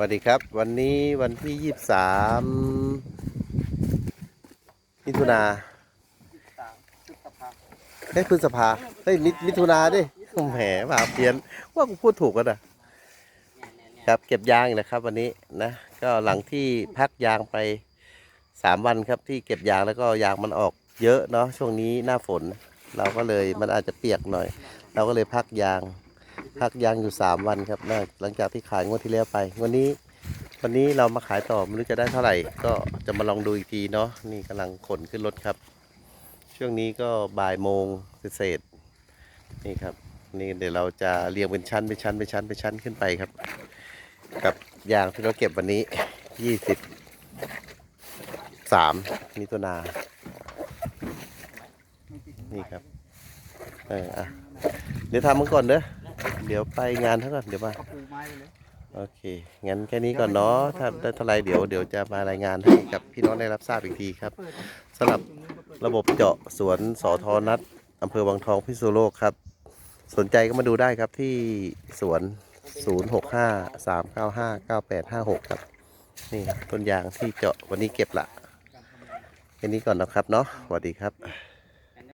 สวัสดีครับ วันนี้วันที่ยี่สิบสามมิถุนาเฮ้ยพฤษภาเฮ้ยมิมิถุนาดิแหมมาเพี้ยนว่ากูพูดถูกกันนะครับเก็บยางนะครับ วันนี้นะ ก็หลังที่พักยางไปสามวันครับที่เก็บยางแล้วก็ยางมันออกเยอะเนาะช่วงนี้หน้าฝน เราก็เลยมันอาจจะเปียกหน่อย เราก็เลยพักยาง พักยางอยู่สามวันครับนะหลังจากที่ขายงวดที่แล้วไปวันนี้วันนี้เรามาขายต่อไม่รู้จะได้เท่าไหร่ ก็จะมาลองดูอีกทีเนาะนี่กำลังขนขึ้นรถครับ ช่วงนี้ก็บ่ายโมงเศษนี่ครับ นี่เดี๋ยวเราจะเรียงเป็นชั้นเป็นชั้นเป็นชั้นเป็นชั้นขึ้นไปครับ กับยางที่เราเก็บวันนี้ยี่สิบสามมิถุนานี่ครับเอออะเดี๋ยวทำมันก่อนเด้อ เดี๋ยวไปงานเท่าก่อนเดี๋ยวมาก็ปูไม้ไปเลยโอเค งั้นแค่นี้ก่อนเนาะ ถ้าได้เท่าไรเดี๋ยวเดี๋ยวจะมารายงานให้กับพี่น้องได้รับทราบอีกทีครับเปิดสำหรับระบบเจาะสวนสอทอนัดอำเภอวังทองพิษณุโลกครับ สนใจก็มาดูได้ครับที่สวน 065 395 9856 ครับ นี่ครับต้นยางที่เจาะวันนี้เก็บละแค่นี้ก่อนนะครับเนาะสวัสดีครับ